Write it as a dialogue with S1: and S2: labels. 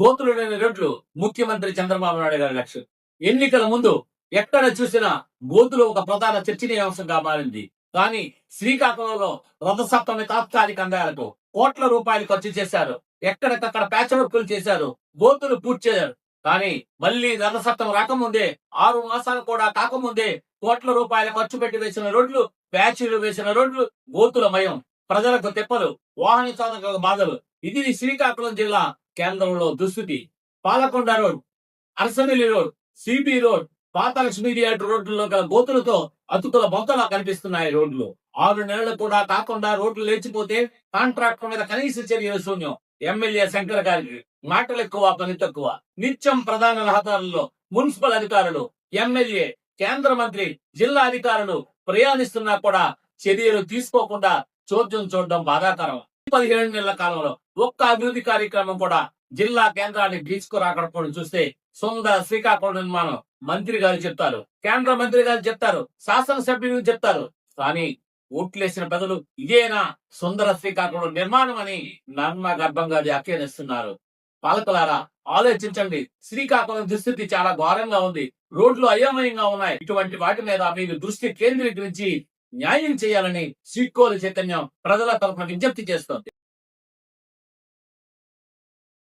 S1: గోతులు లేని రోడ్లు ముఖ్యమంత్రి చంద్రబాబు నాయుడు గారి లక్ష్యం. ఎన్నికల ముందు ఎక్కడ చూసినా గోతులు ఒక ప్రధాన చర్చనీయాంశంగా మారింది. కానీ శ్రీకాకుళంలో రథసప్తమి తాత్కాలిక అందాలకు కోట్ల రూపాయలు ఖర్చు చేశారు. ఎక్కడికక్కడ ప్యాచ్ వర్కులు చేశారు. గోతులు పూర్తి చేశారు. కానీ మళ్ళీ రథసప్తం రాకముందే ఆరు మాసాలు కూడా కాకముందే కోట్ల రూపాయల ఖర్చు పెట్టి వేసిన రోడ్లు ప్యాచీలు వేసిన రోడ్లు గోతుల మయం ప్రజలకు తెప్పలు వాహన చాలకులకు బాధలు. ఇది శ్రీకాకుళం జిల్లా కేంద్రంలో దుస్థితి. Palakonda road Arasamilli road CB road పాత లక్ష్మీ థియేటర్ రోడ్లలో గల గోతులతో అతుకుల బొంతలా కనిపిస్తున్నాయి రోడ్లు. ఆరు నెలలు కూడా కాకుండా రోడ్లు లేచిపోతే కాంట్రాక్టర్ మీద కనీస చర్యలు శూన్యం. ఎమ్మెల్యే శంకర్ గారికి మాటలు ఎక్కువ పని తక్కువ. నిత్యం ప్రధాన రహదారుల్లో మున్సిపల్ అధికారులు ఎమ్మెల్యే కేంద్ర మంత్రి జిల్లా అధికారులు ప్రయాణిస్తున్నా కూడా చర్యలు తీసుకోకుండా చోద్యం చూడడం బాధాకరం. పదిహేడు నెలల కాలంలో ఒక్క అభివృద్ధి కార్యక్రమం కూడా జిల్లా కేంద్రానికి తీసుకురాకపోవడం చూస్తే సుందర శ్రీకాకుళం నిర్మాణం మంత్రి గారు చెప్తారు కేంద్ర మంత్రి గారు చెప్తారు శాసనసభ్యులు చెప్తారు. కానీ ఓట్లేసిన ప్రజలు ఇదేనా సుందర శ్రీకాకుళం నిర్మాణం అని నర్మ గర్భంగా వ్యాఖ్యానిస్తున్నారు. పాలకులారా ఆలోచించండి. శ్రీకాకుళం దుస్థితి చాలా ఘోరంగా ఉంది. రోడ్లు అయోమయంగా ఉన్నాయి. ఇటువంటి వాటి మీద మీరు దృష్టి కేంద్రీకరించి న్యాయం చేయాలని సిక్కోలు చైతన్యం ప్రజల తరఫున విజ్ఞప్తి చేస్తోంది.